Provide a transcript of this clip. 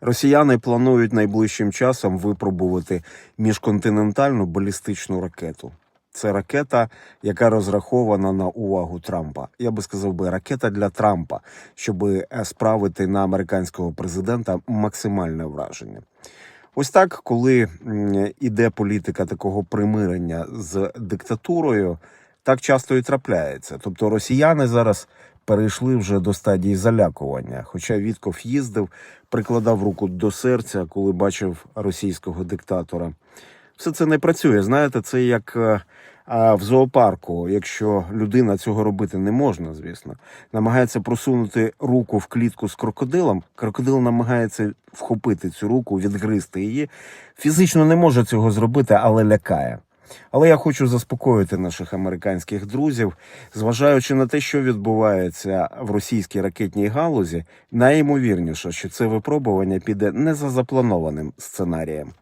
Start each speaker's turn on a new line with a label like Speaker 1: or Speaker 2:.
Speaker 1: Росіяни планують найближчим часом випробувати міжконтинентальну балістичну ракету. Це ракета, яка розрахована на увагу Трампа. Я би сказав би ракета для Трампа, щоб справити на американського президента максимальне враження. Ось так, коли іде політика такого примирення з диктатурою, так часто і трапляється. Тобто росіяни зараз перейшли вже до стадії залякування. Хоча Вітков їздив, прикладав руку до серця, коли бачив російського диктатора. Все це не працює. Знаєте, це як е, в зоопарку. Якщо людина цього робити не можна, звісно, намагається просунути руку в клітку з крокодилом. Крокодил намагається вхопити цю руку, відгризти її. Фізично не може цього зробити, але лякає. Але я хочу заспокоїти наших американських друзів, зважаючи на те, що відбувається в російській ракетній галузі, найімовірніше, що це випробування піде не за запланованим сценарієм.